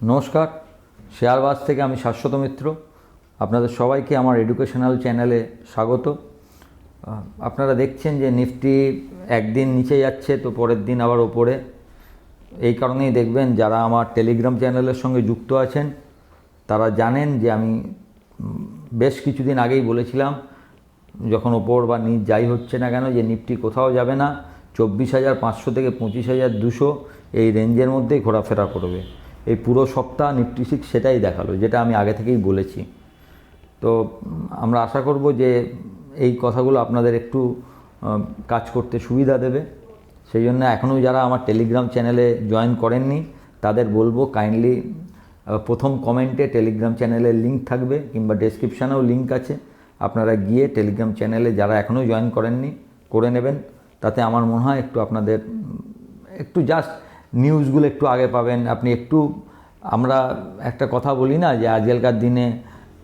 নমস্কার, শেয়ারবাজ থেকে আমি শাশ্বত মিত্র। আপনাদের সবাইকে আমার এডুকেশনাল চ্যানেলে স্বাগত। আপনারা দেখছেন যে নিফটি একদিন নিচে যাচ্ছে, তো পরের দিন আবার ওপরে। এই কারণেই দেখবেন যারা আমার টেলিগ্রাম চ্যানেলের সঙ্গে যুক্ত আছেন, তারা জানেন যে আমি বেশ কিছুদিন আগেই বলেছিলাম, যখন ওপর বা নিচ যাই হচ্ছে না কেন, যে নিফটি কোথাও যাবে না, চব্বিশ হাজার পাঁচশো থেকে পঁচিশ হাজার দুশো এই রেঞ্জের মধ্যেই ঘোরাফেরা করবে। এই পুরো সপ্তাহ নিফটি সিক্স সেটাই দেখাল, যেটা আমি আগে থেকেই বলেছি। তো, আমরা আশা করব যে এই কথাগুলো আপনাদের একটু কাজ করতে সুবিধা দেবে। সেই জন্য এখনও যারা আমার টেলিগ্রাম চ্যানেলে জয়েন করেননি, তাদের বলব কাইন্ডলি প্রথম কমেন্টে টেলিগ্রাম চ্যানেলের লিঙ্ক থাকবে, কিংবা ডেসক্রিপশানেও লিঙ্ক আছে। আপনারা গিয়ে টেলিগ্রাম চ্যানেলে যারা এখনও জয়েন করেননি, করে নেবেন। তাতে আমার মনে হয় একটু আপনাদের, একটু জাস্ট নিউজগুলো একটু আগে পাবেন। আপনি একটু, আমরা একটা কথা বলি না যে আজকালকার দিনে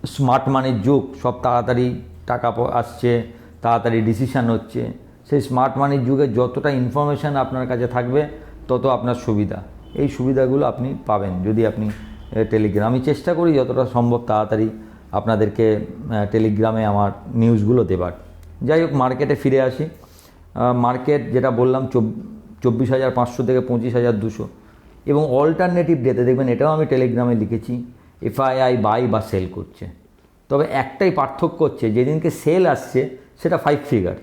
স্মার্ট মানির যুগ, সব তাড়াতাড়ি টাকা আসছে, তাড়াতাড়ি ডিসিশান হচ্ছে। সেই স্মার্ট মানির যুগে যতটা ইনফরমেশান আপনার কাছে থাকবে, তত আপনার সুবিধা। এই সুবিধাগুলো আপনি পাবেন যদি আপনি টেলিগ্রাম আমি চেষ্টা করি যতটা সম্ভব তাড়াতাড়ি আপনাদেরকে টেলিগ্রামে আমার নিউজগুলো দেবার। যাই হোক মার্কেটে ফিরে আসি। মার্কেট যেটা বললাম চব- চব্বিশ হাজার পাঁচশো থেকে পঁচিশ হাজার দুশো। এবং অল্টারনেটিভ ডেতে দেখবেন এটাও আমি টেলিগ্রামে লিখেছি এফআইআই বাই বা সেল করছে। তবে একটাই পার্থক্য হচ্ছে, যেদিনকে সেল আসছে, সেটা ফাইভ ফিগার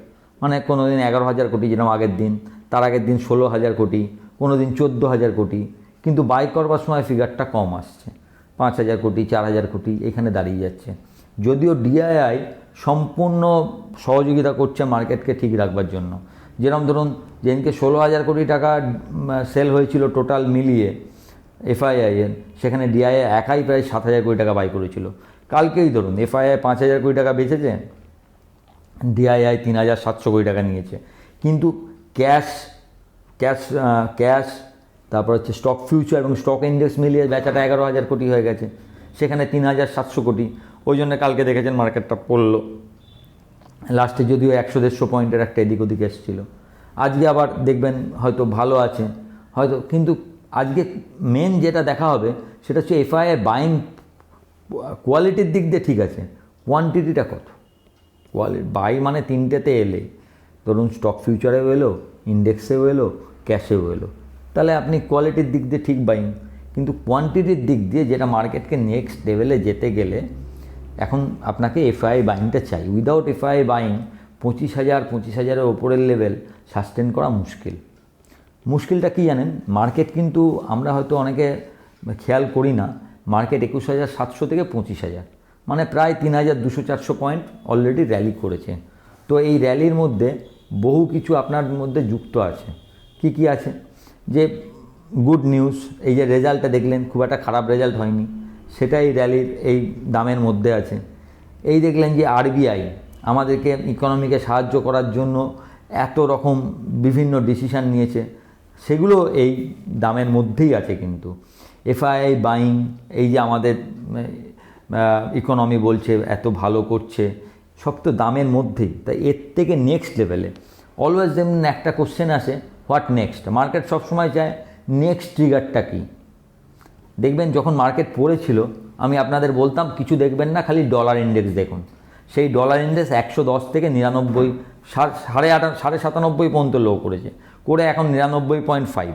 মানে কোনো দিন এগারো হাজার কোটি যেরকম আগের দিন, তার আগের দিন ষোলো হাজার কোটি কোনো দিন চোদ্দ হাজার কোটি। কিন্তু বাই করবার সময় ফিগারটা কম আসছে। পাঁচ হাজার কোটি, চার হাজার কোটি এখানে দাঁড়িয়ে যাচ্ছে। যদিও ডিআইআই সম্পূর্ণ সহযোগিতা করছে মার্কেটকে ঠিক রাখবার জন্য। যেরকম ধরুন, যেদিনকে ষোলো হাজার কোটি টাকা সেল হয়েছিল টোটাল মিলিয়ে এফআইআইএন সেখানে ডিআইএ একাই প্রায় সাত হাজার কোটি টাকা বাই করেছিল। কালকেই ধরুন এফআইআই পাঁচ হাজার কোটি টাকা বেচেছে ডিআইআই তিন হাজার সাতশো কোটি টাকা নিয়েছে। কিন্তু ক্যাশ ক্যাশ ক্যাশ তারপর হচ্ছে স্টক ফিউচার এবং স্টক ইন্ডেক্স মিলিয়ে বেচাটা এগারো হাজার কোটি হয়ে গেছে, সেখানে তিন হাজার সাতশো কোটি। ওই জন্য কালকে দেখেছেন মার্কেটটা পড়ল। লাস্টে যদিও একশো দেড়শো পয়েন্টের একটা এদিক ওদিক এসেছিল। আজকে আবার দেখবেন হয়তো ভালো আছে। হয়তো, কিন্তু আজকে মেন যেটা দেখা হবে, সেটা হচ্ছে এফআইআই বাইং কোয়ালিটির দিক দিয়ে ঠিক আছে। কোয়ান্টিটিটা কত? কোয়ালিটি বাই মানে তিনটেতে এলে। ধরুন স্টক ফিউচারেও এলো ইন্ডেক্সেও এলো ক্যাশেও এলো। তাহলে আপনি কোয়ালিটির দিক দিয়ে ঠিক বাইং কিন্তু কোয়ান্টিটির দিক দিয়ে যেটা মার্কেটকে নেক্সট লেভেলে যেতে গেলে এখন আপনাকে এফআই বাইংটা চাই। উইদাউট এফআই বাইং পঁচিশ হাজার, পঁচিশ হাজারের ওপরের লেভেল সাস্টেন করা মুশকিল। মুশকিলটা কি জানেন? মার্কেট কিন্তু আমরা হয়তো অনেকে খেয়াল করি না। মার্কেট একুশ হাজার, সাতশো থেকে পঁচিশ হাজার। মানে প্রায় তিন হাজার, দুশো, চারশো পয়েন্ট অলরেডি র্যালি করেছে। তো এই র্যালির মধ্যে বহু কিছু আপনার মধ্যে যুক্ত আছে। কি কি আছে? যে গুড নিউজ এই যে রেজাল্টটা দেখলেন, খুব একটা খারাপ রেজাল্ট হয়নি। সেটাই র্যালির এই দামের মধ্যে আছে। এই দেখলেন যে আরবিআই আমাদেরকে ইকোনমিকে সাহায্য করার জন্য এত রকম বিভিন্ন ডিসিশান নিয়েছে। সেগুলো এই দামের মধ্যেই আছে কিন্তু। এফআইআই বাইং এই যে আমাদের ইকোনমি বলছে, এত ভালো করছে, সব তো দামের মধ্যেই। তাই এর থেকে নেক্সট লেভেলে অলওয়েজ যেমন একটা কোশ্চেন আসে হোয়াট নেক্সট মার্কেট সবসময় চায় নেক্সট ট্রিগারটা কী? দেখবেন যখন মার্কেট পড়েছিল, আমি আপনাদের বলতাম, কিছু দেখবেন না, খালি ডলার ইন্ডেক্স দেখুন। সেই ডলার ইন্ডেক্স একশো দশ থেকে নিরানব্বই, সাড়ে আটা, সাড়ে সাতানব্বই পর্যন্ত লো করেছে। করে এখন নিরানব্বই পয়েন্ট ফাইভ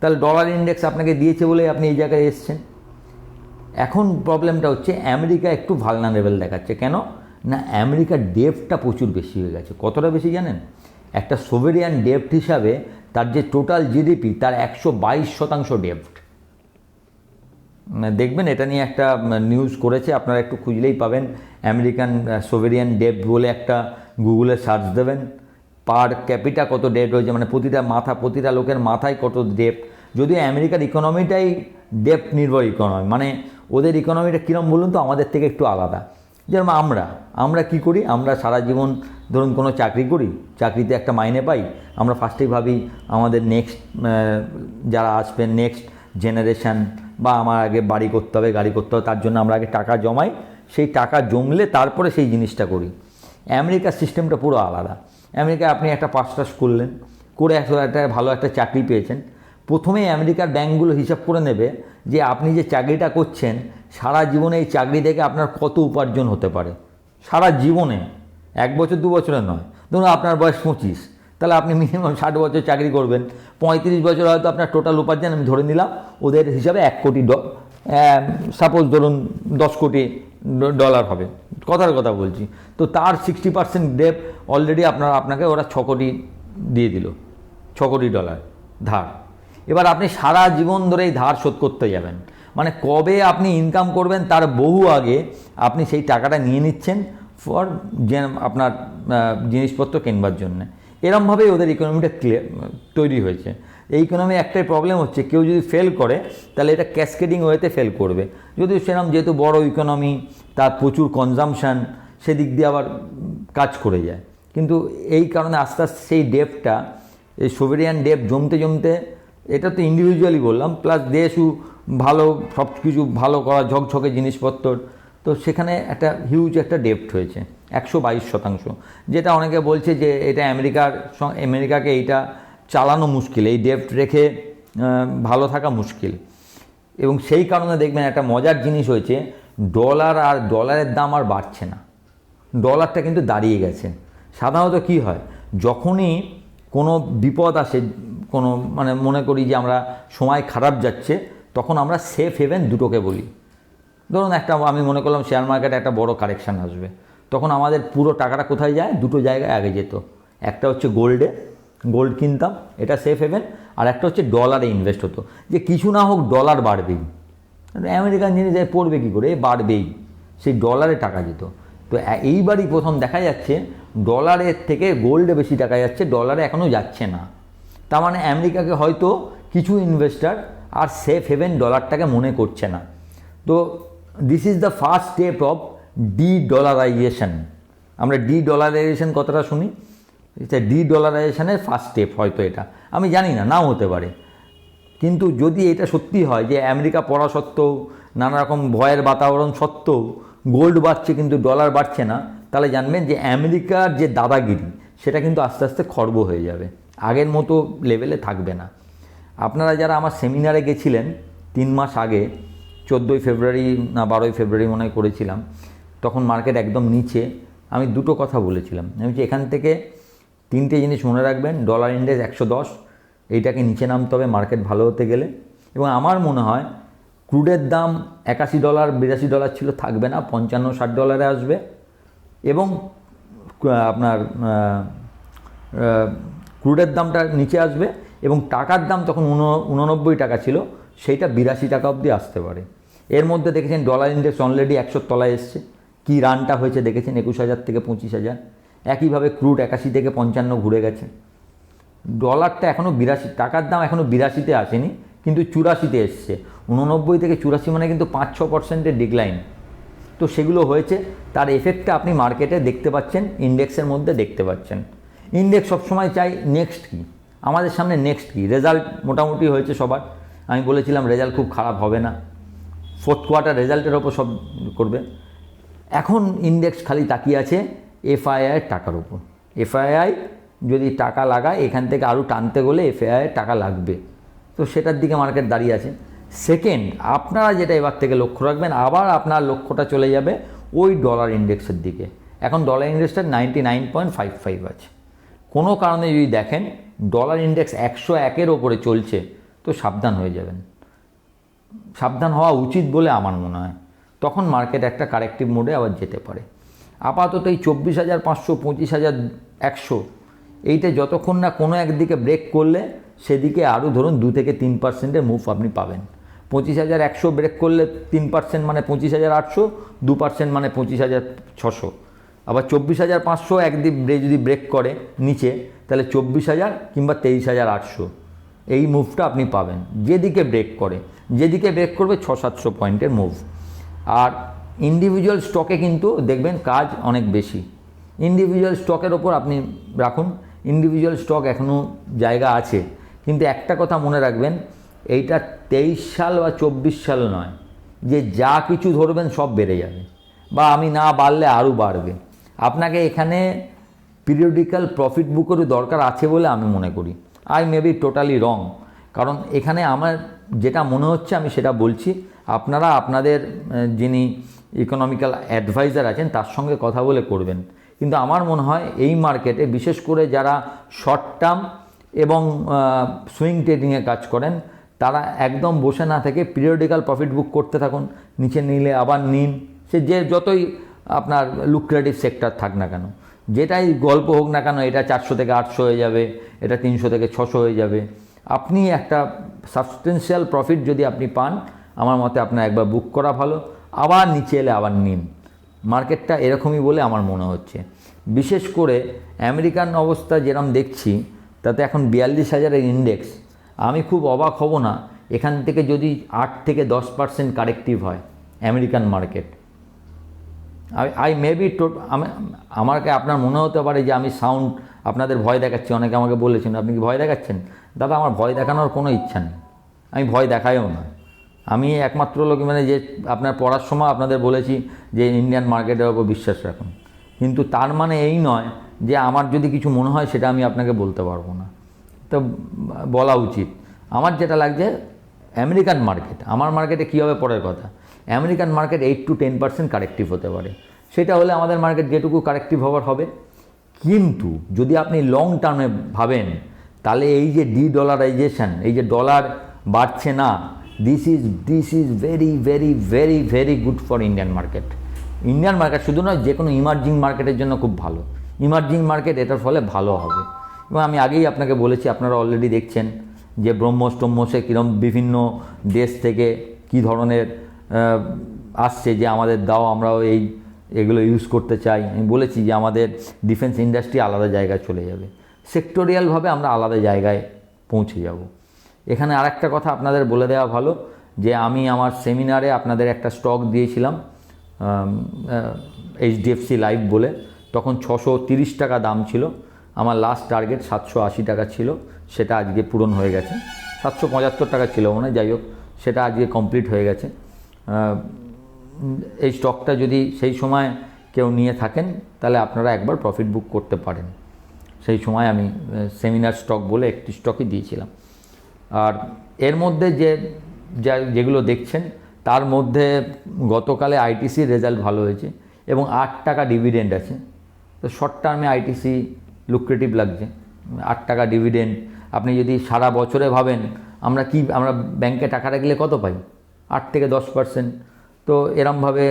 তাহলে ডলার ইন্ডেক্স আপনাকে দিয়েছে বলে আপনি এই জায়গায় এসছেন। এখন প্রবলেমটা হচ্ছে, আমেরিকা একটু ভালনারেবল দেখাচ্ছে। কেন? না, আমেরিকার ডেফটটা প্রচুর বেশি হয়ে গেছে। কতটা বেশি জানেন? একটা সোভেরিয়ান ডেফট হিসাবে তার যে টোটাল জিডিপি তার একশো বাইশ শতাংশ ডেফট দেখবেন, এটা নিয়ে একটা নিউজ করেছে। আপনারা একটু খুঁজলেই পাবেন। আমেরিকান সোভেরিয়ান ডেপ্ট বলে একটা গুগলে সার্চ দেবেন। পার ক্যাপিটা কত ডেপ্ট রয়েছে মানে প্রতিটা মাথা, প্রতিটা লোকের মাথায় কত ডেপ যদিও আমেরিকার ইকোনমিটাই ডেপ নির্ভর ইকোনমি মানে ওদের ইকোনমিটা কীরকম বলুন তো? আমাদের থেকে একটু আলাদা। যেরকম আমরা আমরা কি করি? আমরা সারা জীবন ধরুন কোনো চাকরি করি, চাকরিতে একটা মাইনে পাই। আমরা ফার্স্টেই ভাবি আমাদের নেক্সট যারা আসবেন নেক্সট জেনারেশান বা আমার আগে বাড়ি করতে হবে, গাড়ি করতে হবে, তার জন্য আমরা আগে টাকা জমাই। সেই টাকা জমলে তারপরে সেই জিনিসটা করি। আমেরিকার সিস্টেমটা পুরো আলাদা। আমেরিকায় আপনি একটা পাস টাস করলেন, করে একটা ভালো একটা চাকরি পেয়েছেন। প্রথমেই আমেরিকার ব্যাঙ্কগুলো হিসাব করে নেবে যে আপনি যে চাকরিটা করছেন, সারা জীবনে এই চাকরি থেকে আপনার কত উপার্জন হতে পারে? সারা জীবনে, এক বছর, দু বছরে নয়। ধরুন আপনার বয়স পঁচিশ। তাহলে আপনি মিনিমাম ষাট বছর চাকরি করবেন। পঁয়ত্রিশ বছর হয়তো আপনার টোটাল উপার্জন, আমি ধরে নিলাম, ওদের হিসাবে এক কোটি ড সাপোজ ধরুন দশ কোটি ডলার হবে। কথার কথা বলছি। তো তার সিক্সটি পার্সেন্ট ডেপ অলরেডি আপনার, আপনাকে ওরা ছ কোটি দিয়ে দিল। ছ কোটি ডলার ধার। এবার আপনি সারা জীবন ধরে এই ধার শোধ করতে যাবেন। মানে কবে আপনি ইনকাম করবেন তার বহু আগে আপনি সেই টাকাটা নিয়ে নিচ্ছেন। ফর আপনার জিনিসপত্র কেনবার জন্য। এরমভাবেই ওদের ইকোনমিটা ক্লিয়ার তৈরি হয়েছে। এই ইকোনমি একটাই প্রবলেম হচ্ছে, কেউ যদি ফেল করে, তাহলে এটা ক্যাসকেডিং ওয়েতে ফেল করবে। যদি সেরকম যেহেতু বড় ইকোনমি তার প্রচুর কনজামশান সেদিক দিয়ে আবার কাজ করে যায়। কিন্তু এই কারণে আস্তে আস্তে সেই ডেপটা এই সোভেরিয়ান ডেপ জমতে জমতে, এটা তো ইন্ডিভিজুয়ালি বললাম প্লাস দেশও ভালো সব কিছু ভালো করা, ঝকঝকে জিনিসপত্র তো সেখানে একটা হিউজ একটা ডেপ্ট হয়েছে, একশো বাইশ শতাংশ। যেটা অনেকে বলছে যে এটা আমেরিকার আমেরিকাকে এইটা চালানো মুশকিল, এই ডেপ্ট রেখে ভালো থাকা মুশকিল। এবং সেই কারণে দেখবেন একটা মজার জিনিস হয়েছে, ডলার আর ডলারের দাম আর বাড়ছে না। ডলারটা কিন্তু দাঁড়িয়ে গেছে। সাধারণত কি হয়, যখনই কোনো বিপদ আসে, কোনো মানে মনে করি যে আমরা সময় খারাপ যাচ্ছে, তখন আমরা সেফ হেভেন দুটোকে বলি। ধরুন একটা আমি মনে করলাম শেয়ার মার্কেটে একটা বড় কারেকশান আসবে। তখন আমাদের পুরো টাকাটা কোথায় যায়? দুটো জায়গায় আগে যেত। একটা হচ্ছে গোল্ডে গোল্ড কিনতাম, এটা সেফ হেভেন আর একটা হচ্ছে ডলারে ইনভেস্ট হতো। যে কিছু না হোক ডলার বাড়বেই। আমেরিকান জিনিস পড়বে কী করে? বাড়বেই। সেই ডলারে টাকা যেত। তো এইবারই প্রথম দেখা যাচ্ছে ডলারের থেকে গোল্ডে বেশি টাকা যাচ্ছে ডলারে এখনও যাচ্ছে না। তার মানে আমেরিকাকে হয়তো কিছু ইনভেস্টার আর সেফ হেভেন ডলারটাকে মনে করছে না। তো this is the first step of dedollarisation আমরা ডি ডলারাইজেশন কথাটা শুনি। এটা ডি ডলারাইজেশনের ফার্স্ট স্টেপ হয়তো এটা। আমি জানি না, নাও হতে পারে। কিন্তু যদি এটা সত্যি হয় যে আমেরিকা পড়া সত্ত্বেও, নানা রকম ভয়ের বাতাবরণ সত্ত্বেও গোল্ড বাড়ছে কিন্তু ডলার বাড়ছে না, তাহলে জানবেন যে আমেরিকার যে দাদাগিরি, সেটা কিন্তু আস্তে আস্তে খর্ব হয়ে যাবে। আগের মতো লেভেলে থাকবে না। আপনারা যারা আমার সেমিনারে গেছিলেন, তিন মাস আগে চোদ্দোই ফেব্রুয়ারি না বারোই ফেব্রুয়ারি মনে করেছিলাম। তখন মার্কেট একদম নিচে, আমি দুটো কথা বলেছিলাম। আমি বলছি, এখান থেকে তিনটে জিনিস মনে রাখবেন ডলার ইন্ডেক্স একশো দশ, এইটাকে নিচে নামতে হবে, মার্কেট ভালো হতে গেলে। এবং আমার মনে হয়, ক্রুডের দাম একাশি ডলার, বিরাশি ডলার ছিল, থাকবে না, পঞ্চান্ন ষাট ডলারে আসবে। এবং আপনার ক্রুডের দামটা নিচে আসবে এবং টাকার দাম তখন উন- উননব্বই টাকা ছিল, সেইটা বিরাশি টাকা অবধি আসতে পারে। এর মধ্যে দেখেছেন ডলার ইন্ডেক্স অলরেডি একশোর তলায় এসছে। কী রানটা হয়েছে দেখেছেন? একুশ হাজার থেকে পঁচিশ হাজার। একইভাবে ক্রুড একাশি থেকে পঞ্চান্ন ঘুরে গেছে। ডলারটা এখনও বিরাশি টাকার দাম এখনও বিরাশিতে আসেনি, কিন্তু চুরাশিতে এসছে। উননব্বই থেকে চুরাশি মানে কিন্তু পাঁচ ছ পার্সেন্টের ডিক্লাইন তো সেগুলো হয়েছে। তার এফেক্টটা আপনি মার্কেটে দেখতে পাচ্ছেন ইন্ডেক্সের মধ্যে দেখতে পাচ্ছেন। ইন্ডেক্স সবসময় চাই নেক্সট কী? আমাদের সামনে নেক্সট কী? রেজাল্ট মোটামুটি হয়েছে সবার। আমি বলেছিলাম রেজাল্ট খুব খারাপ হবে না। ফোর্থ কোয়ার্টার রেজাল্টের ওপর সব করবে। এখন ইন্ডেক্স খালি তাকিয়ে আছে এফআইআইয়ের টাকার উপর। এফআইআই যদি টাকা লাগায়, এখান থেকে আরও টানতে গেলে এফআইআইয়ের টাকা লাগবে। তো সেটার দিকে মার্কেট দাঁড়িয়ে আছে। সেকেন্ড আপনারা যেটা এবার থেকে লক্ষ্য রাখবেন, আবার আপনার লক্ষ্যটা চলে যাবে ওই ডলার ইন্ডেক্সের দিকে। এখন dollar ইন্ডেক্সটা ninety nine point five five আছে। কোনো কারণে যদি দেখেন ডলার ইন্ডেক্স একশো একের ওপরে চলছে, তো সাবধান হয়ে যাবেন। সাবধান হওয়া উচিত বলে আমার মনে হয়। তখন মার্কেট একটা কারেক্টিভ মোডে আবার যেতে পারে। আপাতত এই চব্বিশ হাজার পাঁচশো, পঁচিশ হাজার একশো, এইটা যতক্ষণ না কোনো একদিকে ব্রেক করলে, সেদিকে আরও ধরুন দু থেকে তিন পার্সেন্টের মুভ আপনি পাবেন। পঁচিশ হাজার একশো ব্রেক করলে তিন পার্সেন্ট মানে পঁচিশ হাজার আটশো, দু পার্সেন্ট মানে পঁচিশ হাজার ছশো। আবার চব্বিশ হাজার পাঁচশো একদিক ব্রে- যদি ব্রেক করে নিচে, তাহলে চব্বিশ হাজার কিংবা তেইশ হাজার আটশো। এই মুভটা আপনি পাবেন। যেদিকে ব্রেক করে। যেদিকে ব্রেক করবে ছ সাতশো পয়েন্টের মুভ আর ইন্ডিভিজুয়াল স্টকে কিন্তু দেখবেন কাজ অনেক বেশি। ইন্ডিভিজুয়াল স্টকের ওপর আপনি রাখুন। ইন্ডিভিজুয়াল স্টক এখনও জায়গা আছে। কিন্তু একটা কথা মনে রাখবেন, এইটা তেইশ সাল বা চব্বিশ সাল নয়। যে যা কিছু ধরবেন সব বেড়ে যাবে। বা আমি না বাড়লে আরও বাড়বে। আপনাকে এখানে পিরিয়ডিক্যাল প্রফিট বুকেরও দরকার আছে বলে আমি মনে করি। I may be totally wrong কারণ এখানে আমার যেটা মনে হচ্ছে আমি সেটা বলছি। আপনারা, আপনাদের যিনি ইকোনমিক্যাল অ্যাডভাইজার আছেন, তার সঙ্গে কথা বলে করবেন। কিন্তু আমার মনে হয় এই মার্কেটে বিশেষ করে যারা শর্ট টার্ম এবং সুইং ট্রেডিংয়ে কাজ করেন, তারা একদম বসে না থেকে পিরিয়ডিক্যাল প্রফিট বুক করতে থাকুন, নিচে নিলে আবার নিন। সে যে যতই আপনার লুক্রেটিভ সেক্টর থাক না কেন, যেটাই গল্প হোক না কেন, এটা চারশো থেকে আটশো হয়ে যাবে, এটা তিনশো থেকে ছশো হয়ে যাবে। আপনি একটা সাবস্টেন্সিয়াল প্রফিট যদি আপনি পান, আমার মতে আপনার একবার বুক করা ভালো। আবার নিচে এলে আবার নিন। মার্কেটটা এরকমই বলে আমার মনে হচ্ছে। বিশেষ করে আমেরিকান অবস্থা যেরকম দেখছি, তাতে এখন বিয়াল্লিশ হাজারের ইন্ডেক্স আমি খুব অবাক হব না, এখান থেকে যদি আট থেকে দশ পার্সেন্ট কারেক্টিভ হয় American market. I I maybe আমাকে আপনার মনে হতে পারে যে আমি সাউন্ড আপনাদের ভয় দেখাচ্ছি। অনেকে আমাকে বলেছেন, আপনি কি ভয় দেখাচ্ছেন? দাদা, আমার ভয় দেখানোর কোনো ইচ্ছা নেই। আমি ভয় দেখাইও না। আমি একমাত্র লোক মানে যে আপনার পড়ার সময় আপনাদের বলেছি যে ইন্ডিয়ান মার্কেটের ওপর বিশ্বাস রাখুন। কিন্তু তার মানে এই নয় যে আমার যদি কিছু মনে হয় সেটা আমি আপনাকে বলতে পারব না। তো বলা উচিত, আমার যেটা লাগছে আমেরিকান মার্কেট। আমার মার্কেটে কী হবে কথা? American market eight to ten percent corrective হতে পারে। সেটা হলে আমাদের মার্কেট যেটুকু কারেক্টিভ হওয়ার হবে। কিন্তু যদি আপনি লং টার্মে ভাবেন তাহলে এই যে ডি ডলারাইজেশন এই যে ডলার বাড়ছে না this is this is very very very very good for Indian market Indian market শুধু নয়, যে কোনো ইমার্জিং মার্কেটের জন্য খুব ভালো। ইমার্জিং মার্কেট এটার ফলে ভালো হবে। এবং আমি আগেই আপনাকে বলেছি, আপনারা অলরেডি দেখছেন যে ব্রহ্মোস টম্মোসে কীরকম বিভিন্ন দেশ থেকে কী ধরনের আসছে যে আমাদের দাও, আমরাও এই, এগুলো ইউজ করতে চাই। আমি বলেছি যে আমাদের ডিফেন্স ইন্ডাস্ট্রি আলাদা জায়গায় চলে যাবে। সেক্টোরিয়ালভাবে আমরা আলাদা জায়গায় পৌঁছে যাব। এখানে আরেকটা কথা আপনাদের বলে দেওয়া ভালো, যে আমি আমার সেমিনারে আপনাদের একটা স্টক দিয়েছিলাম এইচডিএফসি লাইভ বলে। তখন ছশো তিরিশ টাকা দাম ছিল। আমার লাস্ট টার্গেট সাতশো আশি টাকা ছিল। সেটা আজকে পূরণ হয়ে গেছে। সাতশো পঁচাত্তর টাকা ছিল মনে যাই হোক, সেটা আজকে কমপ্লিট হয়ে গেছে। এই স্টকটা যদি সেই সময় কেউ নিয়ে থাকেন, তাহলে আপনারা একবার প্রফিট বুক করতে পারেন। সেই সময় আমি সেমিনার স্টক বলে একটি স্টকই দিয়েছিলাম। আর এর মধ্যে যে, যা, যেগুলো দেখছেন, তার মধ্যে গতকালে আইটিসির রেজাল্ট ভালো হয়েছে এবং আট টাকা ডিভিডেন্ড আছে। তো শর্ট টার্মে আইটিসি লুক্রেটিভ লাগছে। আট টাকা ডিভিডেন্ড আপনি যদি সারা বছরে ভাবেন, আমরা কি, আমরা ব্যাংকে টাকা রাখলে কত পাই? আট থেকে দশ পার্সেন্ট তো এরমভাবে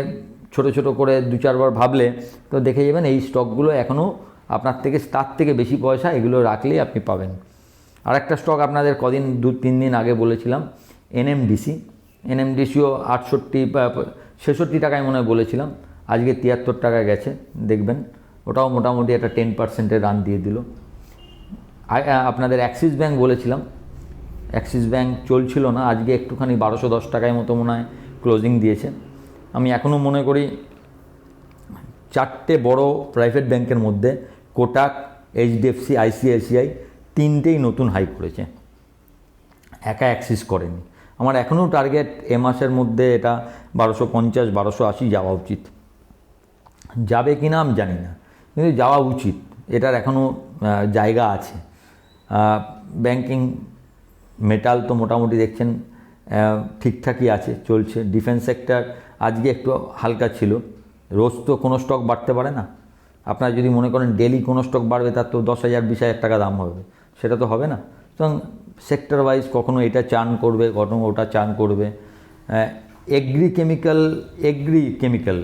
ছোট ছোট করে দু চারবার ভাবলে, তো দেখে যাবেন এই স্টকগুলো এখনও আপনার থেকে, তার থেকে বেশি পয়সা এগুলো রাখলেই আপনি পাবেন। আরেকটা স্টক আপনাদের কদিন, দু, তিন দিন আগে বলেছিলাম এনএমডিসি এনএমডিসিও আটষট্টি ছেষট্টি টাকায় মনে হয় বলেছিলাম, আজকে তিয়াত্তর টাকা গেছে, দেখবেন। ওটাও মোটামুটি একটা টেন পার্সেন্টের রান দিয়ে দিল। আপনাদের অ্যাক্সিস ব্যাঙ্ক বলেছিলাম অ্যাক্সিস ব্যাঙ্ক চলছিল না, আজকে একটুখানি বারোশো দশ টাকায় মতো মনে হয় ক্লোজিং দিয়েছে। আমি এখনও মনে করি, চারটে বড় প্রাইভেট ব্যাংকের মধ্যে কোটাক এইচডিএফসি আইসিআইসিআই তিনটেই নতুন হাই করেছে। একা অ্যাক্সিস করেনি। আমার এখনও টার্গেট এ মাসের মধ্যে এটা বারোশো পঞ্চাশ, বারোশো আশি যাওয়া উচিত। যাবে কি না আমি জানি না। কিন্তু যাওয়া উচিত। এটার এখনও জায়গা আছে। ব্যাংকিং মেটাল তো মোটামুটি দেখছেন ঠিকঠাকই আছে, চলছে। ডিফেন্স সেক্টর আজকে একটু হালকা ছিল। রোজ তো কোনো স্টক বাড়তে পারে না। আপনারা যদি মনে করেন ডেলি কোনো স্টক বাড়বে, তার তো দশ হাজার, বিশ হাজার টাকা দাম হবে। সেটা তো হবে না। সুতরাং সেক্টর ওয়াইজ কখনো এটা চান করবে, কখনো ওটা চান করবে। এগ্রি কেমিক্যাল এগ্রি কেমিক্যাল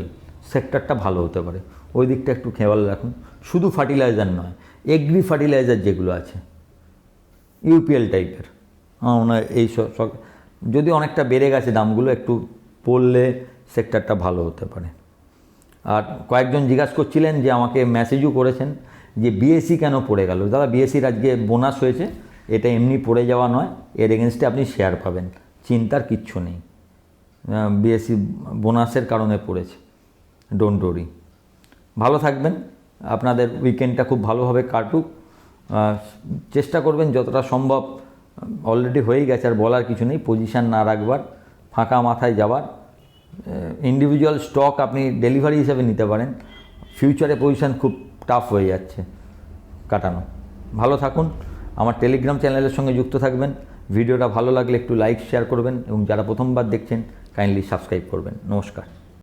সেক্টরটা ভালো হতে পারে। ওই দিকটা একটু খেয়াল রাখুন। শুধু ফার্টিলাইজার নয় এগ্রি ফার্টিলাইজার যেগুলো আছে ইউপিএল টাইপের মনে এই যদি অনেকটা বেড়ে গেছে দামগুলো, একটু পড়লে সেক্টরটা ভালো হতে পারে। আর কয়েকজন জিজ্ঞাসা করছিলেন যে আমাকে মেসেজও করেছেন যে বিএসসি কেন পড়ে গেল। দাদা বিএসসির আজকে বোনাস হয়েছে, এটা এমনি পড়ে যাওয়া নয়, এর এগেনস্টে আপনি শেয়ার পাবেন। চিন্তার কিচ্ছু নেই। বিএসসি বোনাসের কারণে পড়েছে। ডোন্ট ওরি ভালো থাকবেন। আপনাদের উইকেন্ডটা খুব ভালোভাবে কাটুক। চেষ্টা করবেন যতটা সম্ভব অলরেডি হয়েই গেছে, আর বলার কিছু নেই। পজিশান না রাখবার, ফাঁকা মাথায় যাবার। ইন্ডিভিজুয়াল স্টক আপনি ডেলিভারি হিসাবে নিতে পারেন। ফিউচারে পজিশান খুব টাফ হয়ে যাচ্ছে কাটানো। ভালো থাকুন। আমার টেলিগ্রাম চ্যানেলের সঙ্গে যুক্ত থাকবেন। ভিডিওটা ভালো লাগলে একটু লাইক শেয়ার করবেন এবং যারা প্রথমবার দেখছেন কাইন্ডলি সাবস্ক্রাইব করবেন। নমস্কার।